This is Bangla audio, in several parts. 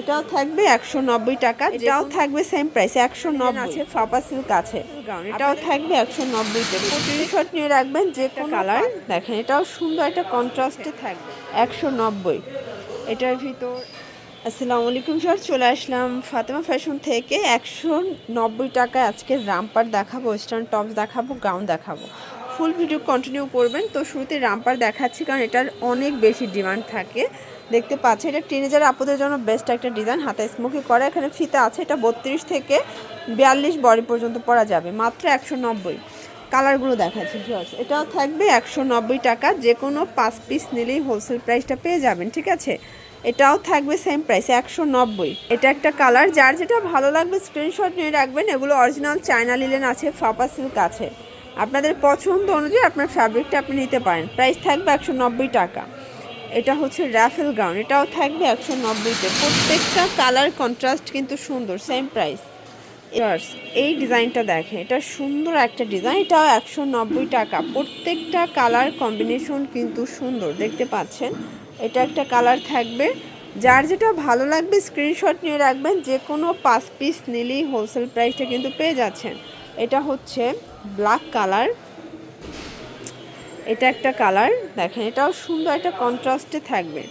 এটাও থাকবে একশো নব্বই টাকা। এটাও থাকবে সেম প্রাইস একশো নব্বই। আছে ফাপা সিল্ক আছে এটাও থাকবে একশো নব্বইতে শর্ট নিয়ে রাখবেন যে কালার দেখেন এটাও সুন্দর একটা কন্ট্রাস্টে থাকবে একশো নব্বই। এটার ভিতর আসসালামু আলাইকুম স্যার চলে আসলাম ফাতেমা ফ্যাশন থেকে। একশো নব্বই টাকায় আজকে রামপার দেখাবো ওয়েস্টার্ন টপস দেখাবো গাউন দেখাবো। ফুল ভিডিও কন্টিনিউ করবেন। তো শুরুতে রামপার দেখাচ্ছি, কারণ এটার অনেক বেশি ডিমান্ড থাকে। দেখতে পাচ্ছি এটা টিনেজার আপুদের জন্য বেস্ট একটা ডিজাইন হাতে স্মোকি করা। এখানে ফিতা আছে, এটা বত্রিশ থেকে বিয়াল্লিশ বডি পর্যন্ত পরা যাবে, মাত্র একশো নব্বই। কালারগুলো দেখাচ্ছি ভিউয়ার্স এটাও থাকবে একশো নব্বই টাকা যে কোনো পাঁচ পিস নিলেই হোলসেল প্রাইসটা পেয়ে যাবেন, ঠিক আছে? এটাও থাকবে সেম প্রাইস একশো নব্বই। এটা একটা কালার যার যেটা ভালো লাগবে স্ক্রিনশট নিয়ে রাখবেন। এগুলো অরিজিনাল চায়না লিলেন আছে, ফাপা সিল্ক আছে। আপনাদের পছন্দ অনুযায়ী আপনার ফ্যাব্রিকটা আপনি নিতে পারেন। প্রাইস থাকবে একশো নব্বই টাকা। এটা হচ্ছে র্যাফেল গাউন এটাও থাকবে একশো নব্বইতে প্রত্যেকটা কালার কন্ট্রাস্ট কিন্তু সুন্দর সেম প্রাইস ইয়ার্স এই ডিজাইনটা দেখেন, এটা সুন্দর একটা ডিজাইন এটাও একশো নব্বই টাকা। প্রত্যেকটা কালার কম্বিনেশন কিন্তু সুন্দর, দেখতে পাচ্ছেন? এটা একটা কালার থাকবে। যার যেটা ভালো লাগবে স্ক্রিনশট নিয়ে রাখবেন। যে কোনো পাঁচ পিস নিলেই হোলসেল প্রাইসটা কিন্তু পেয়ে যাচ্ছেন। এটা হচ্ছে ব্ল্যাক কালার এটা একটা কালার দেখেন, এটাও সুন্দর একটা কন্ট্রাস্টে থাকবে।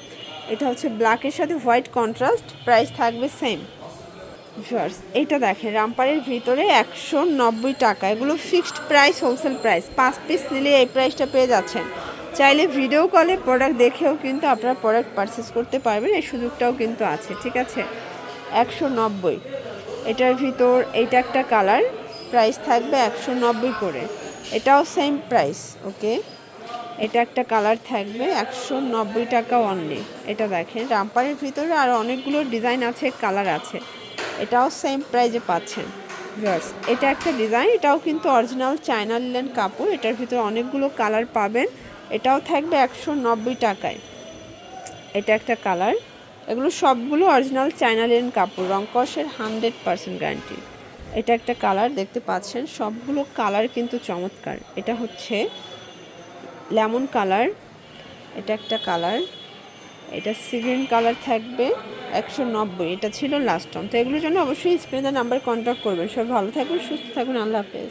এটা হচ্ছে ব্ল্যাকের সাথে হোয়াইট কন্ট্রাস্ট প্রাইস থাকবে সেম ভিউয়ার্স এইটা দেখেন রামপারের ভিতরে একশো নব্বই টাকা, এগুলো ফিক্সড প্রাইস হোলসেল প্রাইস পাঁচ পিস নিলে এই প্রাইসটা পেয়ে যাচ্ছেন। চাইলে ভিডিও কলে প্রোডাক্ট দেখেও কিন্তু আপনারা প্রোডাক্ট পারচেস করতে পারবেন এই সুযোগটাও কিন্তু আছে, ঠিক আছে? একশো নব্বই। এটার ভিতর এইটা একটা কালার প্রাইস থাকবে একশো নব্বই করে। এটাও সেম প্রাইস ওকে এটা একটা কালার থাকবে একশো নব্বই টাকা অনলি এটা দেখেন রামপারের ভিতরে আর অনেকগুলো ডিজাইন আছে কালার আছে। এটাও সেম প্রাইজে পাচ্ছেন। ভিউয়ার্স এটা একটা ডিজাইন এটাও কিন্তু অরিজিনাল চায়না লিলেন কাপড়, এটার ভিতরে অনেকগুলো কালার পাবেন। এটাও থাকবে একশো নব্বই টাকায়। এটা একটা কালার এগুলো সবগুলো অরিজিনাল চায়না লিলেন কাপড় রংকসের হান্ড্রেড পার্সেন্ট গ্যারান্টি এটা একটা কালার, দেখতে পাচ্ছেন। সবগুলো কালার কিন্তু চমৎকার। এটা হচ্ছে লেমন কালার, এটা একটা কালার। এটা সিগ্রিন কালার থাকবে, একশো নব্বই। এটা ছিল লাস্ট টাইম তো এগুলোর জন্য অবশ্যই স্ক্রিনে নাম্বার কন্ট্যাক্ট করবেন। সব ভালো থাকবেন, সুস্থ থাকুন আল্লাহ হাফেজ।